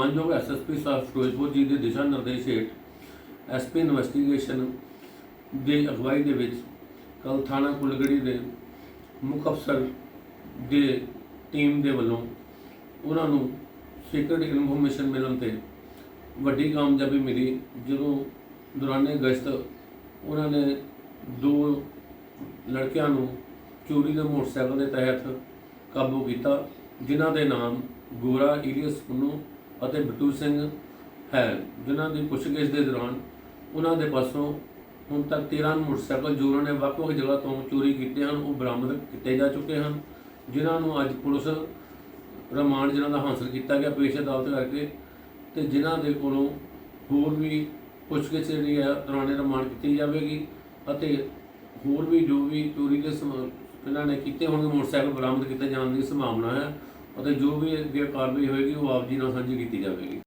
ਮਾਨਯੋਗ ਐਸਐਸਪੀ ਸਾਹਿਬ ਫਿਰੋਜ਼ਪੁਰ ਜੀ ਦੇ ਦਿਸ਼ਾ ਨਿਰਦੇਸ਼ ਹੇਠ ਐਸਪੀ ਇਨਵੈਸਟੀਗੇਸ਼ਨ ਦੇ ਅਗਵਾਈ ਦੇ ਵਿੱਚ ਕੱਲ ਥਾਣਾ ਕੁਲਗੜੀ ਦੇ ਮੁੱਖ ਅਫਸਰ ਦੇ ਟੀਮ ਦੇ ਵੱਲੋਂ ਉਹਨਾਂ ਨੂੰ ਸੀਕ੍ਰੇਟ ਇਨਫੋਰਮੇਸ਼ਨ ਮਿਲਣ ਤੇ ਵੱਡੀ ਕਾਮਯਾਬੀ ਮਿਲੀ। ਜਦੋਂ ਦੌਰਾਨੇ ਗਸ਼ਤ ਉਹਨਾਂ ਨੇ ਦੋ ਲੜਕਿਆਂ ਨੂੰ ਚੋਰੀ ਦੇ ਮੋਟਰਸਾਈਕਲ ਦੇ ਤਹਿਤ ਕਾਬੂ ਕੀਤਾ, ਜਿਨ੍ਹਾਂ ਦੇ ਨਾਮ ਗੋਰਾ ਇਲੀਅਸ ਪੁੰਨੂ ਅਤੇ ਬਿੱਟੂ ਸਿੰਘ ਹੈ, ਜਿਨ੍ਹਾਂ ਦੀ ਪੁੱਛਗਿੱਛ ਦੇ ਦੌਰਾਨ ਉਹਨਾਂ ਦੇ ਪਾਸੋਂ ਹੁਣ ਤੱਕ 13 ਮੋਟਰਸਾਈਕਲ ਜੋ ਉਹਨਾਂ ਨੇ ਵੱਖ-ਵੱਖ ਜਗ੍ਹਾ ਤੋਂ ਚੋਰੀ ਕੀਤੇ ਹਨ, ਉਹ ਬਰਾਮਦ ਕੀਤੇ ਜਾ ਚੁੱਕੇ ਹਨ, ਜਿਨ੍ਹਾਂ ਨੂੰ ਅੱਜ ਪੁਲਿਸ ਰਿਮਾਂਡ ਜਿਨ੍ਹਾਂ ਦਾ ਹਾਸਲ ਕੀਤਾ ਗਿਆ ਪੇਸ਼ ਅਦਾਲਤ ਕਰਕੇ ਤੇ ਜਿਨ੍ਹਾਂ ਦੇ ਕੋਲੋਂ ਹੋਰ ਵੀ ਪੁੱਛਗਿੱਛ ਜਿਹੜੀ ਹੈ ਦੌਰਾਨੇ ਰਿਮਾਂਡ ਕੀਤੀ ਜਾਵੇਗੀ ਅਤੇ ਹੋਰ ਵੀ ਜੋ ਵੀ ਚੋਰੀ ਦੇ ਸਮ- ਇਹਨਾਂ ਨੇ ਕੀਤੇ ਹੋਣਗੇ, ਮੋਟਰਸਾਈਕਲ ਬਰਾਮਦ ਕੀਤੇ ਜਾਣ ਦੀ ਸੰਭਾਵਨਾ ਹੈ। ਅਤੇ ਜੋ ਵੀ ਅੱਗੇ ਕਾਰਵਾਈ ਹੋਏਗੀ ਉਹ ਆਪ ਜੀ ਨਾਲ ਸਾਂਝੀ ਕੀਤੀ ਜਾਵੇਗੀ।